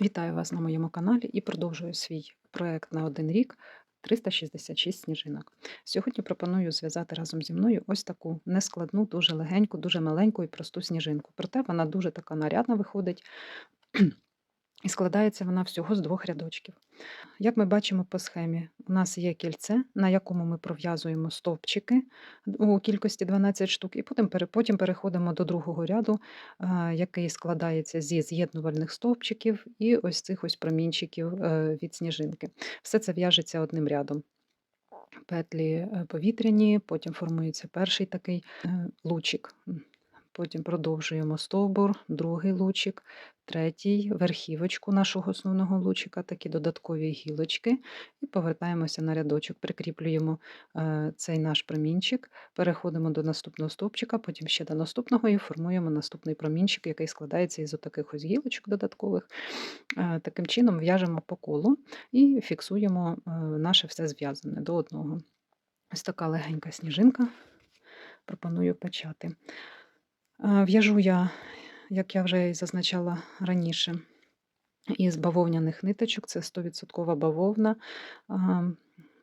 Вітаю вас на моєму каналі і продовжую свій проект на один рік 366 сніжинок. Сьогодні пропоную зв'язати разом зі мною ось таку нескладну, дуже легеньку, дуже маленьку і просту сніжинку. Проте вона дуже така нарядна виходить. І складається вона всього з двох рядочків. Як ми бачимо по схемі, у нас є кільце, на якому ми пров'язуємо стовпчики у кількості 12 штук, і потім, потім переходимо до другого ряду, який складається зі з'єднувальних стовпчиків і ось цих ось промінчиків е, від сніжинки. Все це в'яжеться одним рядом. Петлі е, повітряні, потім формується перший такий е, лучик. Потім продовжуємо стовбур, другий лучик, третій, верхівочку нашого основного лучика, такі додаткові гілочки, і повертаємося на рядочок, прикріплюємо е, цей наш промінчик, переходимо до наступного стовпчика, потім ще до наступного і формуємо наступний промінчик, який складається із таких ось гілочок додаткових. Е, Таким чином в'яжемо по колу і фіксуємо е, наше все зв'язане до одного. Ось така легенька сніжинка. Пропоную почати. В'яжу я, як я вже і зазначала раніше, із бавовняних ниточок. Це 100% бавовна.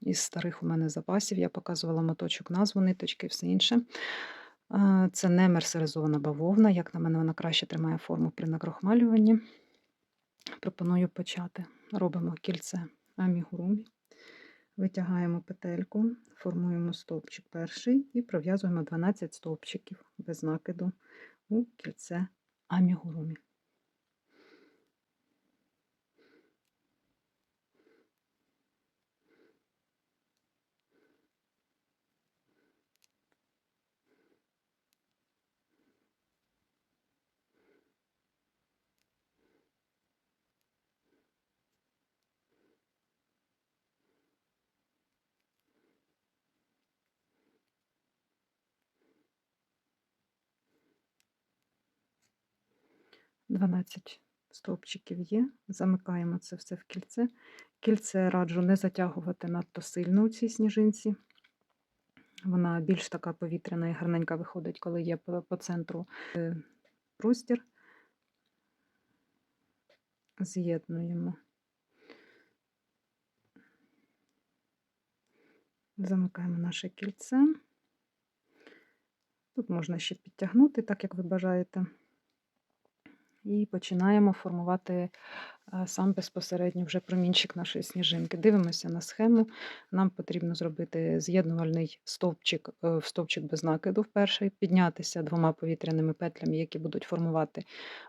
Із старих у мене запасів я показувала моточок, назву ниточки і все інше. Це не мерсеризована бавовна. Як на мене, вона краще тримає форму при накрохмалюванні. Пропоную почати. Робимо кільце амігурумі. Витягаємо петельку, формуємо стовпчик перший і пров'язуємо 12 стовпчиків без накиду у кільце амігурумі. – 12 стовпчиків є. Замикаємо це все в кільце. Кільце раджу не затягувати надто сильно у цій сніжинці. Вона більш така повітряна і гарненька виходить, коли є по, центру е, простір. З'єднуємо. Замикаємо наше кільце. Тут можна ще підтягнути, так як ви бажаєте. І починаємо формувати е, сам безпосередньо вже промінчик нашої сніжинки. Дивимося на схему. Нам потрібно зробити з'єднувальний стовпчик е, в стовпчик без накиду вперше, піднятися двома повітряними петлями, які будуть формувати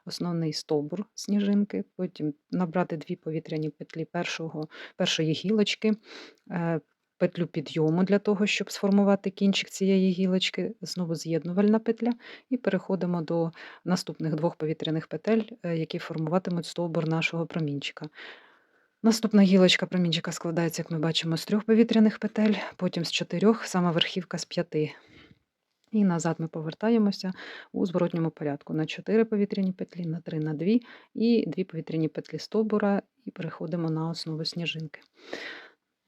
основний стовбур сніжинки, потім набрати дві повітряні петлі першого, першої гілочки, е, петлю підйому для того, щоб сформувати кінчик цієї гілочки, знову з'єднувальна петля, і переходимо до наступних двох повітряних петель, е, які формуватимуть стовбур нашого промінчика. Наступна гілочка промінчика складається, як ми бачимо, з трьох повітряних петель, потім з чотирьох, сама верхівка з п'яти. І назад ми повертаємося у зворотньому порядку на 4 повітряні петлі, на 3, на 2 і 2 повітряні петлі стовбура, і переходимо на основу сніжинки.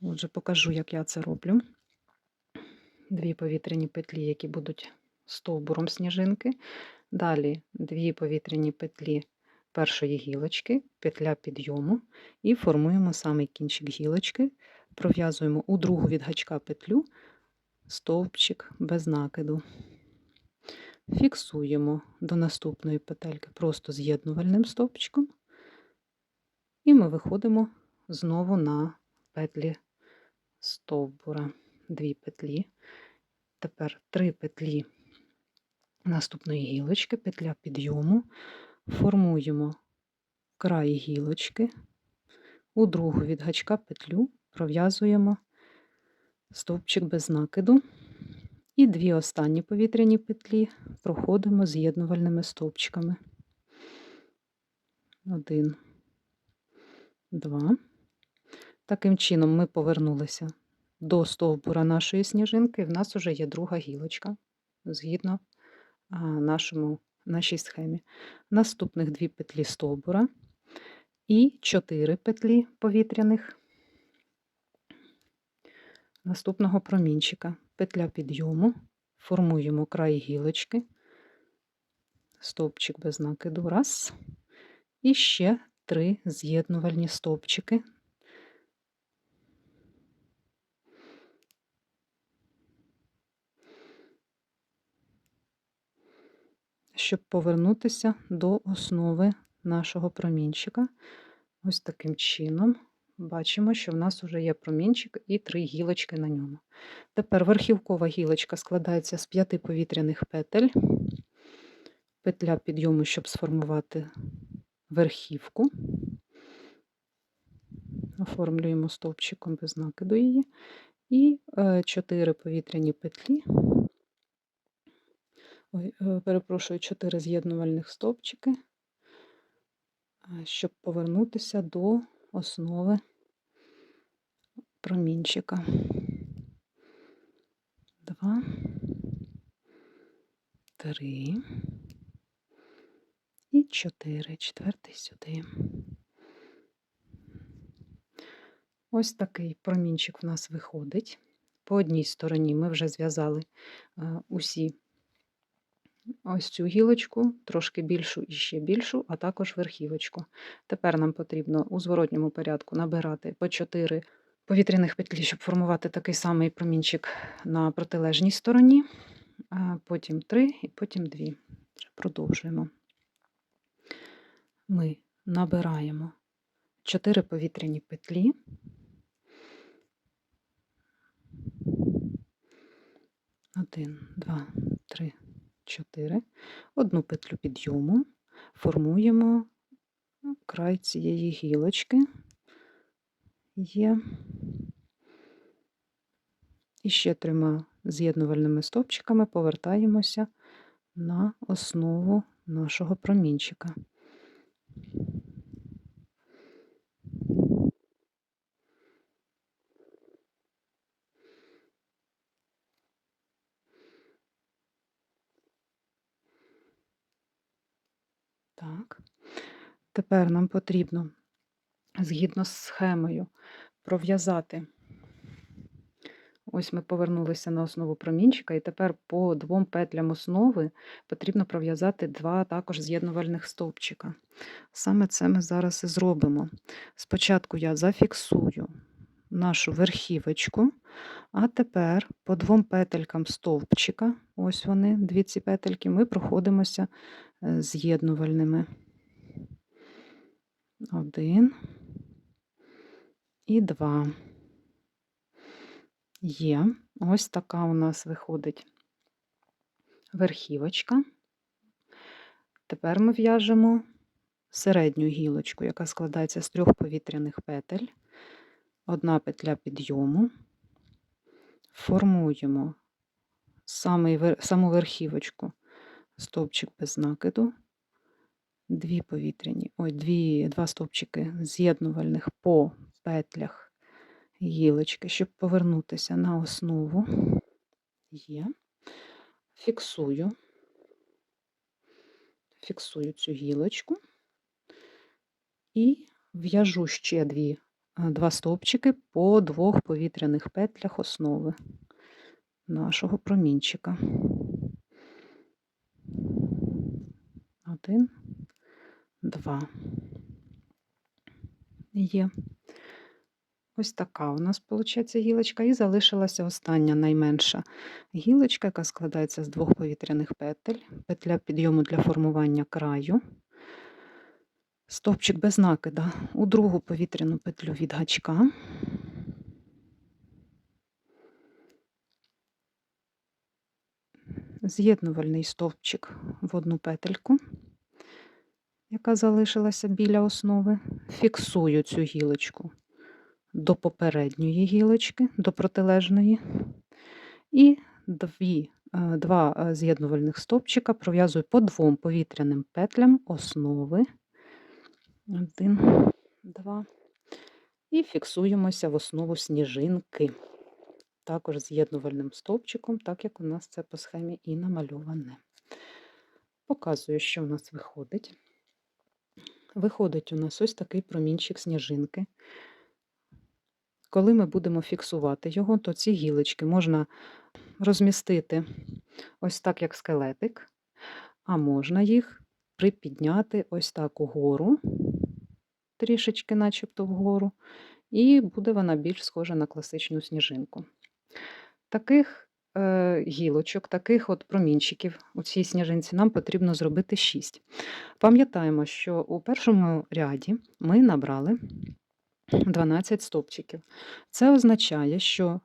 Отже, покажу, як я це роблю. Дві повітряні петлі, які будуть стовбуром сніжинки. Далі дві повітряні петлі першої гілочки, петля підйому, і формуємо самий кінчик гілочки, пров'язуємо у другу від гачка петлю, стовпчик без накиду. Фіксуємо до наступної петельки просто з'єднувальним стовпчиком, і ми виходимо знову на петлі стовбура, дві петлі. Тепер три петлі наступної гілочки, петля підйому, формуємо край гілочки, у другу від гачка петлю пров'язуємо стовпчик без накиду. І дві останні повітряні петлі проходимо з'єднувальними стовпчиками. Один, два. Таким чином ми повернулися до стовбура нашої сніжинки. В нас вже є друга гілочка згідно нашому, нашій схемі. Наступних дві петлі стовбура і чотири петлі повітряних наступного промінчика. Петля підйому, формуємо край гілочки, стовпчик без накиду, раз. І ще три з'єднувальні стовпчики. Щоб повернутися до основи нашого промінчика. Ось таким чином бачимо, що в нас вже є промінчик і три гілочки на ньому. Тепер верхівкова гілочка складається з п'яти повітряних петель, петля підйому, щоб сформувати верхівку. Оформлюємо стовпчиком без накиду її. І 4 повітряні петлі, ой, е, перепрошую, 4 з'єднувальних стовпчики, е, щоб повернутися до основи промінчика. Два, три і чотири. Четвертий сюди. Ось такий промінчик в нас виходить. По одній стороні ми вже зв'язали е, усі ось цю гілочку, трошки більшу і ще більшу, а також верхівочку. Тепер нам потрібно у зворотньому порядку набирати по 4 повітряних петлі, щоб формувати такий самий промінчик на протилежній стороні, потім 3 і потім 2. Продовжуємо. Ми набираємо 4 повітряні петлі. Один, два, три, чотири. Одну петлю підйому, формуємо край цієї гілочки. Є. І ще трьома з'єднувальними стовпчиками повертаємося на основу нашого промінчика. Так. Тепер нам потрібно, згідно з схемою, пров'язати. Ось ми повернулися на основу промінчика, і тепер по двом петлям основи потрібно пров'язати два також з'єднувальних стовпчика. Саме це ми зараз і зробимо. Спочатку я зафіксую нашу верхівочку, а тепер по двом петелькам стовпчика, ось вони, дві ці петельки, ми проходимося е, з'єднувальними. Один і два. Є. Ось така у нас виходить верхівочка. Тепер ми в'яжемо середню гілочку, яка складається з трьох повітряних петель, одна петля підйому, формуємо саму верхівочку, стовпчик без накиду, дві повітряні, ой, дві, два стовпчики з'єднувальних по петлях гілочки, щоб повернутися на основу. Є. Фіксую, фіксую цю гілочку і в'яжу ще дві, два стовпчики по двох повітряних петлях основи нашого промінчика. Один, два. Є. Ось така у нас, виходить, гілочка, і залишилася остання найменша гілочка, яка складається з двох повітряних петель, петля підйому для формування краю, стовпчик без накида у другу повітряну петлю від гачка. З'єднувальний стовпчик в одну петельку яка залишилася біля основи, фіксую цю гілочку до попередньої гілочки, до протилежної, і дві, е, два е, з'єднувальних стовпчика пров'язую по двом повітряним петлям основи. Один, два. І фіксуємося в основу сніжинки. Також з'єднувальним стовпчиком, так як у нас це по схемі і намальоване. Показую, що у нас виходить. Виходить у нас ось такий промінчик сніжинки. Коли ми будемо фіксувати його, то ці гілочки можна розмістити ось так, як скелетик, а можна їх припідняти ось так угору трішечки, начебто вгору, і буде вона більш схожа на класичну сніжинку. Таких е, гілочок, таких от промінчиків у цій сніжинці нам потрібно зробити 6. Пам'ятаємо, що у першому ряді ми набрали 12 стовпчиків. Це означає, що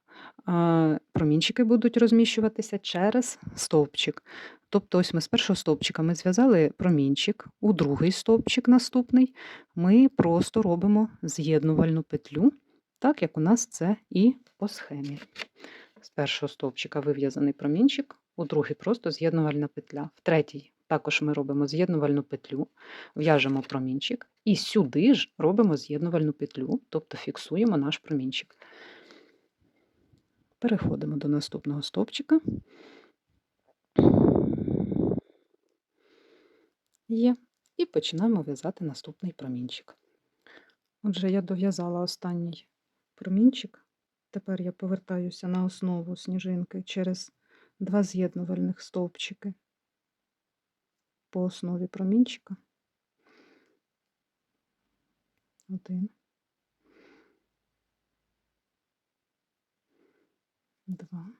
промінчики будуть розміщуватися через стовпчик. Тобто, ось ми з першого стовпчика ми зв'язали промінчик, у другий стовпчик наступний ми просто робимо з'єднувальну петлю, так як у нас це і по схемі. З першого стовпчика вив'язаний промінчик, у другий просто з'єднувальна петля. В третій також ми робимо з'єднувальну петлю, в'яжемо промінчик і сюди ж робимо з'єднувальну петлю, тобто фіксуємо наш промінчик. Переходимо до наступного стовпчика. Є. І починаємо в'язати наступний промінчик. Отже, я дов'язала останній промінчик. Тепер я повертаюся на основу сніжинки через два з'єднувальних стовпчики по основі промінчика. Один. Два.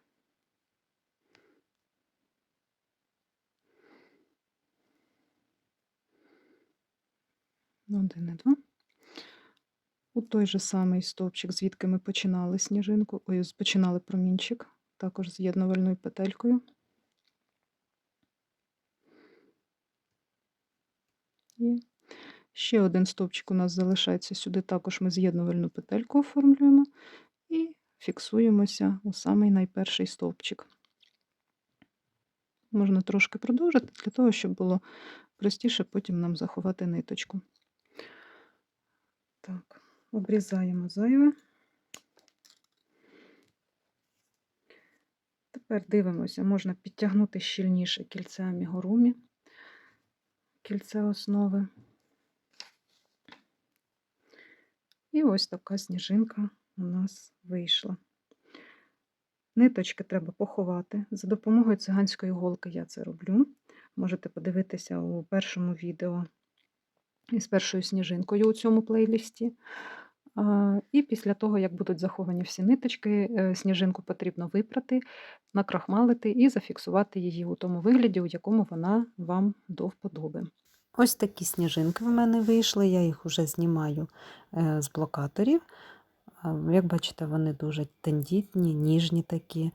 Один і два. У той же самий стовпчик, звідки ми починали сніжинку, ой, починали промінчик, також з'єднувальною петелькою. І ще один стовпчик у нас залишається сюди, також ми з'єднувальну петельку оформлюємо і фіксуємося у самий найперший стовпчик. Можна трошки продовжити, для того, щоб було простіше потім нам заховати ниточку. Так, обрізаємо зайве. Тепер дивимося, можна підтягнути щільніше кільце амігурумі, кільце основи. І ось така сніжинка у нас вийшла. Ниточки треба поховати. За допомогою циганської голки я це роблю. Можете подивитися у першому відео із першою сніжинкою у цьому плейлісті. І після того, як будуть заховані всі ниточки, е, сніжинку потрібно випрати, накрахмалити і зафіксувати її у тому вигляді, у якому вона вам до вподоби. Ось такі сніжинки в мене вийшли, я їх вже знімаю е, з блокаторів. Як бачите, вони дуже тендітні, ніжні такі,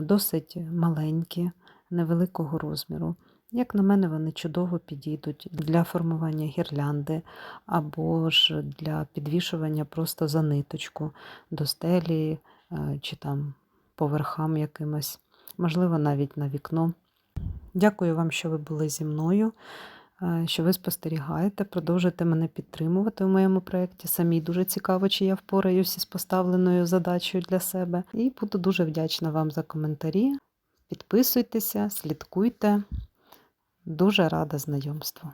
досить маленькі, невеликого розміру. Як на мене, вони чудово підійдуть для формування гірлянди або ж для підвішування просто за ниточку до стелі е, чи там по верхам якимось, можливо, навіть на вікно. Дякую вам, що ви були зі мною е, що ви спостерігаєте, продовжуєте мене підтримувати у моєму проєкті. Самі дуже цікаво, чи я впораюся з поставленою задачею для себе. І буду дуже вдячна вам за коментарі. Підписуйтеся, слідкуйте. Дуже рада знайомству.